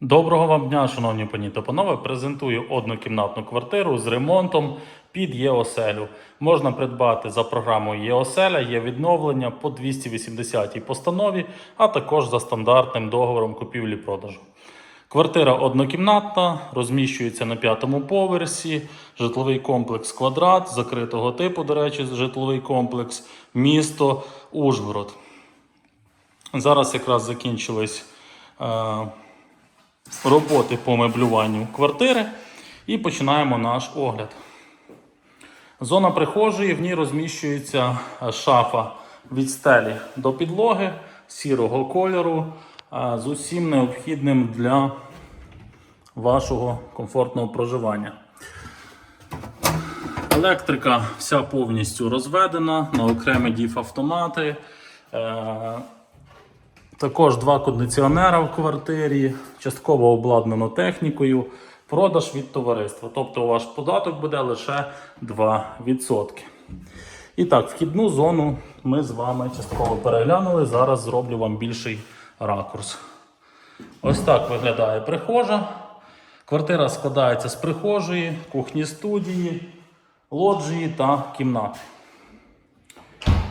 Доброго вам дня, шановні пані та панове. Презентую однокімнатну квартиру з ремонтом під ЄОСЕЛю. Можна придбати за програмою ЄОСЕЛя, є відновлення по 280 постанові, а також за стандартним договором купівлі-продажу. Квартира однокімнатна, розміщується на п'ятому поверсі, житловий комплекс квадрат, закритого типу, до речі, житловий комплекс, місто Ужгород. Зараз якраз закінчились. Е- роботи по меблюванню квартири і починаємо наш огляд. Зона прихожої, в ній розміщується шафа від стелі до підлоги сірого кольору е, з усім необхідним для вашого комфортного проживання. Електрика вся повністю розведена на окремі діф-автомати. Е, також два кондиціонера в квартирі, частково обладнано технікою, продаж від товариства. Тобто ваш податок буде лише 2%. І так, вхідну зону ми з вами частково переглянули. Зараз зроблю вам більший ракурс. Ось так виглядає прихожа. Квартира складається з прихожої, кухні студії, лоджії та кімнати.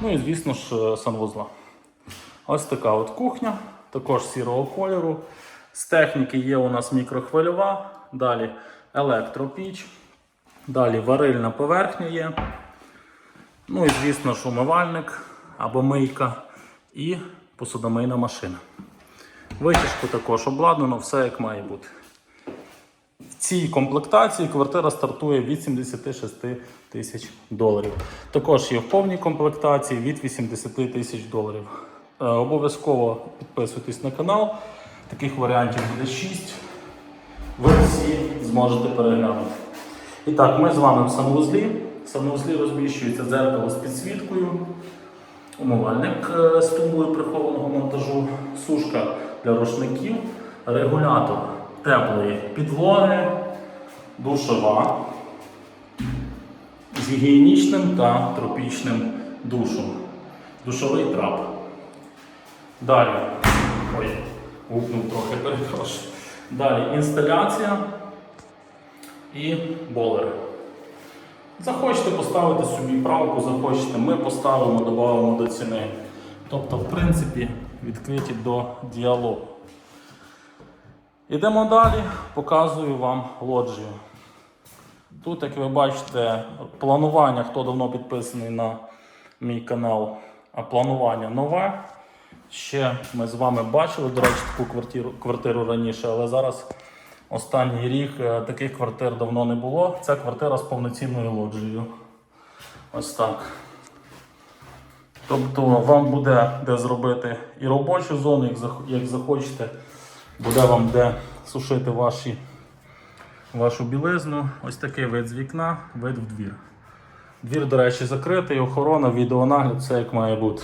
Ну і, звісно ж, санвузла. Ось така от кухня, також сірого кольору. З техніки є у нас мікрохвильова, далі електропіч, далі варильна поверхня є. Ну і, звісно, ж, умивальник або мийка і посудомийна машина. Витяжку також обладнано, все як має бути. В цій комплектації квартира стартує від 76 тисяч доларів. Також є в повній комплектації від 80 тисяч доларів. Е, Обов'язково підписуйтесь на канал. Таких варіантів буде 6. Ви всі зможете переглянути. І так, ми з вами в санвузлі. В санвузлі розміщується дзеркало з підсвіткою, умивальник е, з тумбою прихованого монтажу, сушка для рушників, регулятор теплої підлоги, душова з гігієнічним та тропічним душом. Душовий трап. Далі. Ой, гукнув трохи, перепрошую. Далі інсталяція і болери. Захочете поставити собі правку, захочете, ми поставимо, додамо до ціни. Тобто, в принципі, відкриті до діалогу. Ідемо далі, показую вам лоджію. Тут, як ви бачите, планування, хто давно підписаний на мій канал, а планування нове. Ще ми з вами бачили, до речі, таку квартиру, квартиру раніше, але зараз останній рік е, таких квартир давно не було. Це квартира з повноцінною лоджією. Ось так. Тобто вам буде де зробити і робочу зону, як захочете, буде вам де сушити ваші, вашу білизну. Ось такий вид з вікна, вид в двір. Двір, до речі, закритий, охорона, відеонагляд, все як має бути.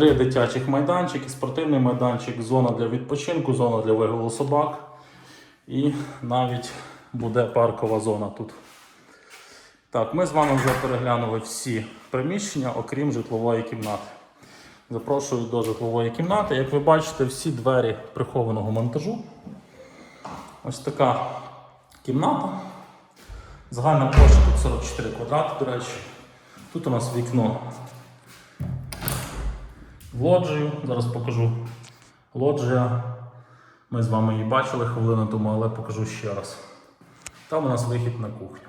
Три дитячих майданчики, спортивний майданчик, зона для відпочинку, зона для вигулу собак. І навіть буде паркова зона тут. Так, ми з вами вже переглянули всі приміщення, окрім житлової кімнати. Запрошую до житлової кімнати. Як ви бачите, всі двері прихованого монтажу. Ось така кімната. Загальна площа тут 44 квадрати, до речі. Тут у нас вікно в лоджію. Зараз покажу лоджія. Ми з вами її бачили хвилину тому, але покажу ще раз. Там у нас вихід на кухню.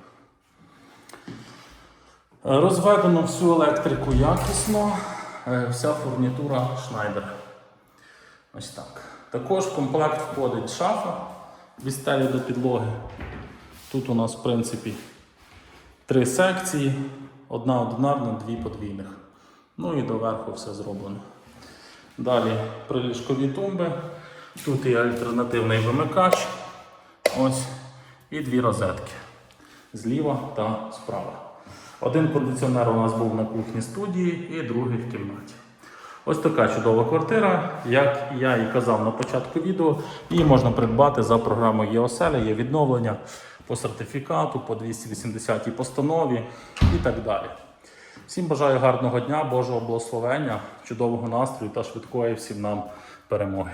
Розведено всю електрику якісно, е, вся фурнітура Schneider. Ось так. Також в комплект входить шафа від стелі до підлоги. Тут у нас, в принципі, три секції: одна одинарна, дві подвійних. Ну і доверху все зроблено. Далі приліжкові тумби. Тут є альтернативний вимикач. Ось. І дві розетки. Зліва та справа. Один кондиціонер у нас був на кухні студії і другий в кімнаті. Ось така чудова квартира. Як я і казав на початку відео, її можна придбати за програмою ЄОСЕЛЯ, є відновлення по сертифікату, по 280 постанові і так далі. Всім бажаю гарного дня, Божого благословення, чудового настрою та швидкої всім нам перемоги.